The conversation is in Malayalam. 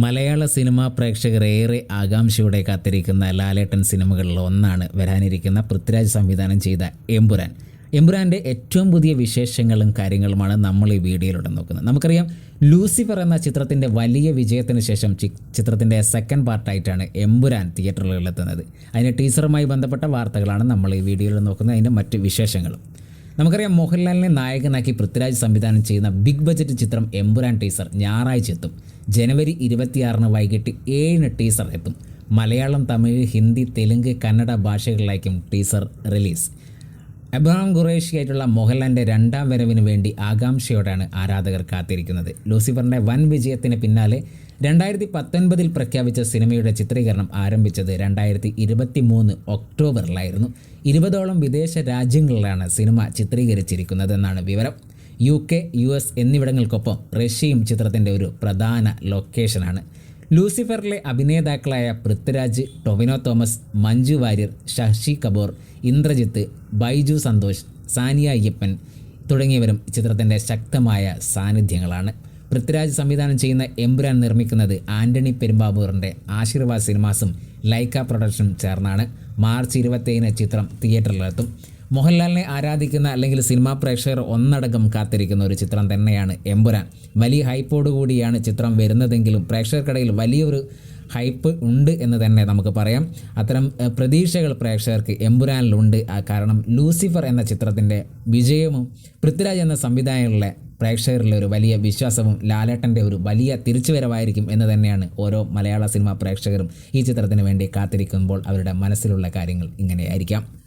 മലയാള സിനിമാ പ്രേക്ഷകർ ഏറെ ആകാംക്ഷയോടെ കാത്തിരിക്കുന്ന ലാലേട്ടൻ സിനിമകളിൽ ഒന്നാണ് വരാനിരിക്കുന്ന പൃഥ്വിരാജ് സംവിധാനം ചെയ്ത എമ്പുരാൻ. എമ്പുരാന്റെ ഏറ്റവും പുതിയ വിശേഷങ്ങളും കാര്യങ്ങളുമാണ് നമ്മൾ ഈ വീഡിയോയിലൂടെ നോക്കുന്നത്. നമുക്കറിയാം ലൂസിഫർ എന്ന ചിത്രത്തിന്റെ വലിയ വിജയത്തിന് ശേഷം ചിത്രത്തിന്റെ സെക്കൻഡ് പാർട്ടായിട്ടാണ് എമ്പുരാൻ തിയേറ്ററുകളിലെത്തുന്നത് അതിന്റെ ടീസറുമായി ബന്ധപ്പെട്ട വാർത്തകളാണ് നമ്മൾ ഈ വീഡിയോയിൽ നോക്കുന്നത്. അതിന്റെ മറ്റ് വിശേഷങ്ങളും. നമുക്കറിയാം മോഹൻലാലിനെ നായകനാക്കി പൃഥ്വിരാജ് സംവിധാനം ചെയ്യുന്ന ബിഗ് ബജറ്റ് ചിത്രം എമ്പുരാൻ ടീസർ ഞായറാഴ്ച എത്തും. ജനുവരി ഇരുപത്തിയാറിന് വൈകിട്ട് ഏഴിന് ടീസർ എത്തും. മലയാളം തമിഴ് ഹിന്ദി തെലുങ്ക് കന്നഡ ഭാഷകളിലേക്കും ടീസർ റിലീസ്. അബ്രഹാം ഖുറേഷിയായിട്ടുള്ള മോഹൻലാലിന്റെ രണ്ടാം വരവിന് വേണ്ടി ആകാംക്ഷയോടെയാണ് ആരാധകർ കാത്തിരിക്കുന്നത്. ലൂസിഫറിന്റെ വൻ വിജയത്തിന് പിന്നാലെ രണ്ടായിരത്തി പത്തൊൻപതിൽ പ്രഖ്യാപിച്ച സിനിമയുടെ ചിത്രീകരണം ആരംഭിച്ചത് രണ്ടായിരത്തി ഇരുപത്തി മൂന്ന് ഒക്ടോബറിലായിരുന്നു. ഇരുപതോളം വിദേശ രാജ്യങ്ങളിലാണ് സിനിമ ചിത്രീകരിച്ചിരിക്കുന്നതെന്നാണ് വിവരം. യു കെ യു എസ് എന്നിവിടങ്ങൾക്കൊപ്പം റഷ്യയും ചിത്രത്തിന്റെ ഒരു പ്രധാന ലൊക്കേഷനാണ് ലൂസിഫറിലെ അഭിനേതാക്കളായ പൃഥ്വിരാജ് ടൊവിനോ തോമസ് മഞ്ജു വാര്യർ ശശി കപൂർ ഇന്ദ്രജിത്ത് ബൈജു സന്തോഷ് സാനിയ അയ്യപ്പൻ തുടങ്ങിയവരും ചിത്രത്തിന്റെ ശക്തമായ സാന്നിധ്യങ്ങളാണ്. പൃഥ്വിരാജ് സംവിധാനം ചെയ്യുന്ന എംബ്രാൻ നിർമ്മിക്കുന്നത് ആന്റണി പെരുമ്പാവൂറിന്റെ ആശീർവാദ് സിനിമാസും ലൈക്ക പ്രൊഡക്ഷനും ചേർന്നാണ്. മാർച്ച് ഇരുപത്തേഴിന് ചിത്രം തിയേറ്ററിലെത്തും. മോഹൻലാലിനെ ആരാധിക്കുന്ന അല്ലെങ്കിൽ സിനിമാ പ്രേക്ഷകർ ഒന്നടങ്കം കാത്തിരിക്കുന്ന ഒരു ചിത്രം തന്നെയാണ് എമ്പുരാൻ. വലിയ ഹൈപ്പോടുകൂടിയാണ് ചിത്രം വരുന്നതെങ്കിലും പ്രേക്ഷകർക്കിടയിൽ വലിയൊരു ഹൈപ്പ് ഉണ്ട് എന്ന് തന്നെ നമുക്ക് പറയാം. അത്തരം പ്രതീക്ഷകൾ പ്രേക്ഷകർക്ക് എമ്പുരാനിലുണ്ട്. കാരണം ലൂസിഫർ എന്ന ചിത്രത്തിന്റെ വിജയവും പൃഥ്വിരാജ് എന്ന സംവിധായകരുടെ പ്രേക്ഷകരിലെ ഒരു വലിയ വിശ്വാസവും ലാലേട്ടന്റെ ഒരു വലിയ തിരിച്ചുവരവായിരിക്കും എന്ന് തന്നെയാണ് ഓരോ മലയാള സിനിമാ പ്രേക്ഷകരും ഈ ചിത്രത്തിന് വേണ്ടി കാത്തിരിക്കുമ്പോൾ അവരുടെ മനസ്സിലുള്ള കാര്യങ്ങൾ ഇങ്ങനെയായിരിക്കാം